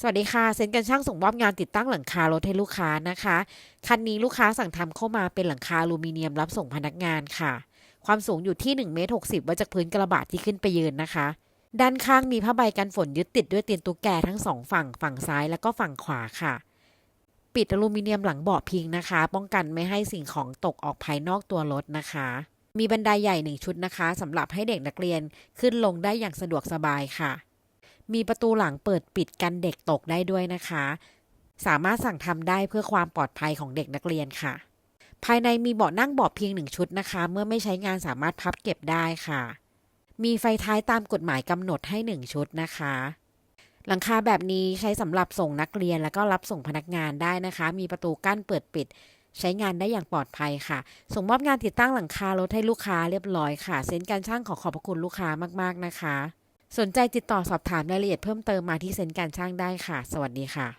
สวัสดีค่ะ เซ็นกันช่างส่งมอบงานติดตั้งหลังคารถให้ลูกค้านะคะ คันนี้ลูกค้าสั่งทำเข้ามาเป็นหลังคาอลูมิเนียมรับส่งพนักงานค่ะ ความสูงอยู่ที่1เมตร60ไว้จากพื้นกระบะที่ขึ้นไปยืนนะคะ ด้านข้างมีผ้าใบกันฝนยึดติดด้วยเตียนตุ๊กแกทั้งสองฝั่งฝั่งซ้ายแล้วก็ฝั่งขวาค่ะ ปิดอลูมิเนียมหลังเบาะพิงนะคะ ป้องกันไม่ให้สิ่งของตกออกภายนอกตัวรถนะคะ มีบันไดใหญ่หนึ่งชุดนะคะสำหรับให้เด็กนักเรียนขึ้นลงได้อย่างสะดวกสบายค่ะ มีประตูหลังเปิดปิดกันเด็กตกได้ด้วยนะคะ สามารถสั่งทำได้เพื่อความปลอดภัยของเด็กนักเรียนค่ะ ภายในมีเบาะนั่งเบาะเพียงหนึ่งชุดนะคะ เมื่อไม่ใช้งานสามารถพับเก็บได้ค่ะ มีไฟท้ายตามกฎหมายกำหนดให้หนึ่งชุดนะคะ หลังคาแบบนี้ใช้สำหรับส่งนักเรียนแล้วก็รับส่งพนักงานได้นะคะ มีประตูกั้นเปิดปิดใช้งานได้อย่างปลอดภัยค่ะ ส่งมอบงานติดตั้งหลังคารถให้ลูกค้าเรียบร้อยค่ะ เซ็นการช่างขอขอบพระคุณลูกค้ามาก ๆ นะคะ สนใจติดต่อสอบถามรายละเอียดเพิ่มเติมมาที่เซ็นการช่างได้ค่ะ สวัสดีค่ะ